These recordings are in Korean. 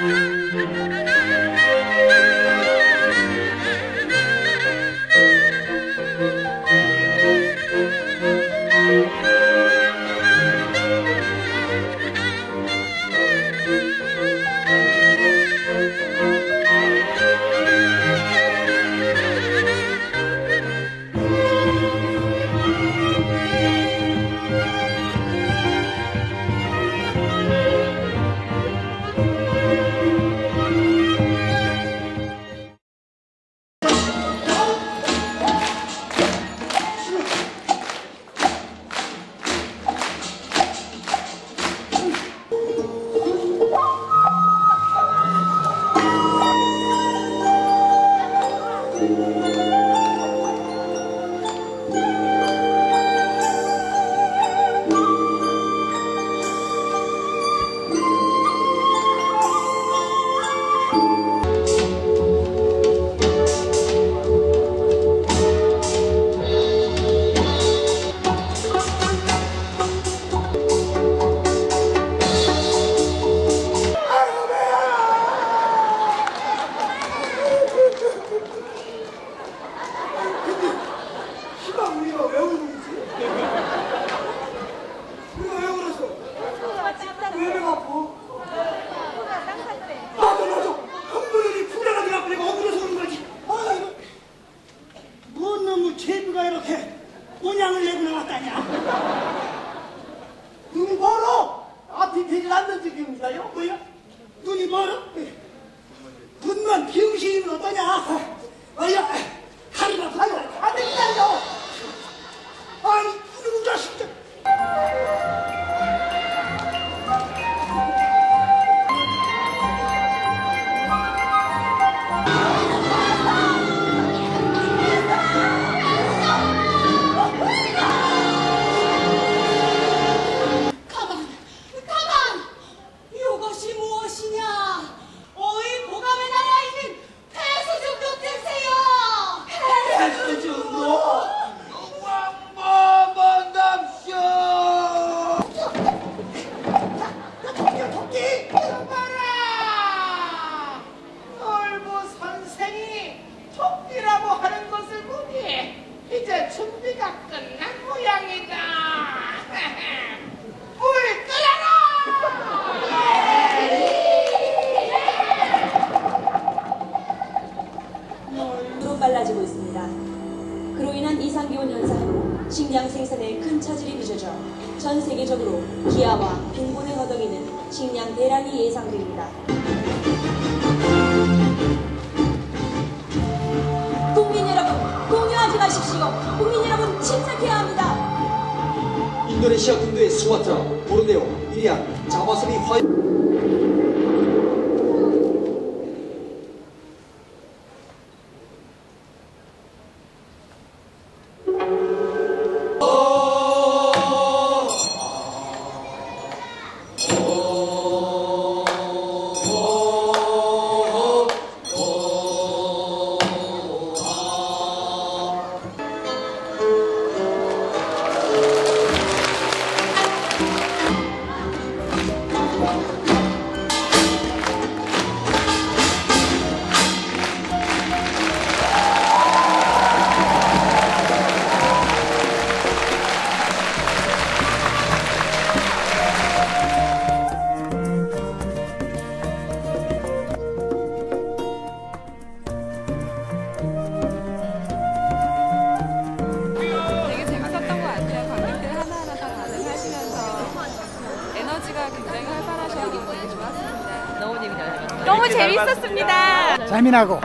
시 제비가 이렇게 온양을 내고 나왔다냐? 눈이 멀어. 앞이 되질 않는 중입니다요. 뭐야? 눈이 멀어? 눈만 비우시면 어떠냐? 어여, 선생이 토끼라고 하는 것을 보니 이제 준비가 끝난 모양이다. 물 로 빨라지고 있습니다. 그로 인한 이상기온 현상으로 식량 생산에 큰 차질이 빚어져 전 세계적으로 기아와 빈곤에 허덕이는 식량 대란이 예상됩니다. 인도네시아 군도의 스와트라, 보르네오, 이리안, 자바섬이 화 되게 너무 재밌었습니다. 재미나고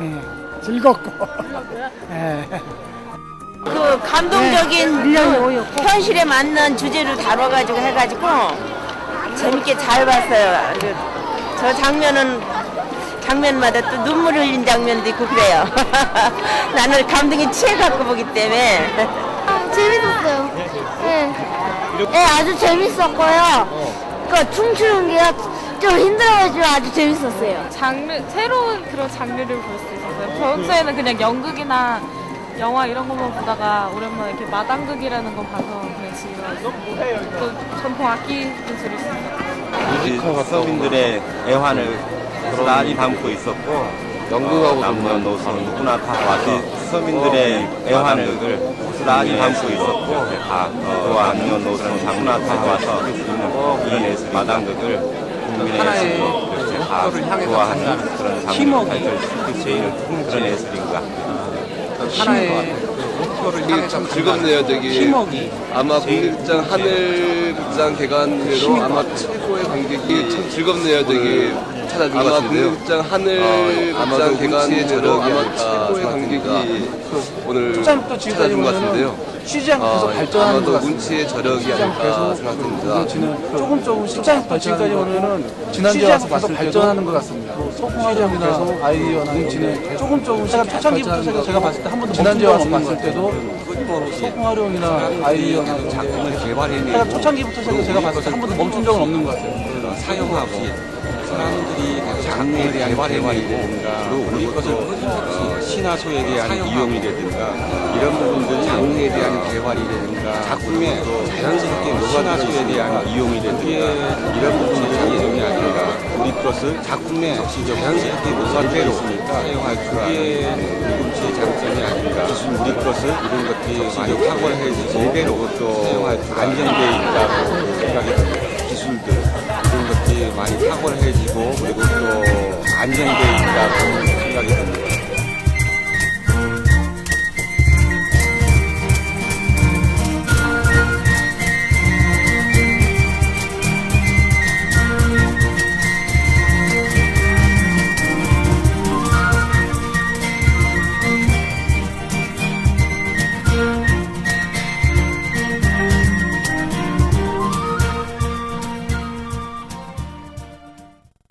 예, 즐겁고 예. 그 감동적인 현실에 맞는 주제를 다뤄가지고 해가지고 재밌게 잘 봤어요. 아주 저 장면은 장면마다 또 눈물 흘린 장면도 있고 그래요. 나는 감동에 취해갖고 보기 때문에. 재밌었어요. 네. 네, 아주 재밌었고요. 그 춤추는 게 좀 힘들어가지고 아주 재밌었어요. 장르 새로운 그런 장르를 볼 수 있었어요. 평소에는 그냥 연극이나 영화 이런 것만 보다가 오랜만에 이렇게 마당극이라는 거 봐서 그냥 지금 또 전통 악기 연주를 했습니다. 서민들의 애환을 고스란히 담고 있었고 연극하고 남녀 노소 누구나 다 와서 서민들의 애환을 고스란히 담고 있었고 다 어, 남녀 노소 누구나 다 와서 할수 예술 마당극을 국민의 예술로 이렇게 다 좋아하는 그런 장면을 발전시킬 수 있는 그런 예술인가. 하나의 목표를 향해 참 즐겁네요. 저기 아마 국립극장 하늘 극장 개관으로 아마 최고의 관객이 참 즐겁네요. 저기 찾아준 것 같은데요. 국립극장 하늘극장 개관으로 아마 최고의 관객이 오늘 찾아준 것 같은데요. 쉬지 않고 계속 어, 발전하는 것 아마도 같습니다. 운치의 저력이 아닐까 생각됩니다. 조금 조금 쉽지 않고 지금까지 오면은 지난주에 와서 계속 발전하는 것 같습니다. 소풍하려면 계속 아이디어나 뭉치는 조금 조금 제가 초창기부터 제가, 제가 봤을 때 한 번도 지난주에 와서 봤을 때도 소풍활용이나 아이디어나 작품을 개발해내고 초창기부터 제가, 제가 봤을 때 한 번도 멈춘 적은 없는 것 같아요. 사용하고 사람들이 장르에 대한 개발이라든가 우리 것을 어, 신화소에 대한 이용이라든가 이런 부분들 장르에 대한 개발이라든가 작품에 자연스럽게 신화소에 대한 이용이라든가 이런 부분들이 이용이 아닌가 우리 것을 작품에 자연스럽게 녹아져 있으니까 사용할 줄 아는 우리의 장점이 아닌가 우리 것을 이런 것들이 많이 탁월해지고 제대로 또 안정되어 있다고 생각이 듭니다. 많이 탁월해지고 그리고 또 듭니다.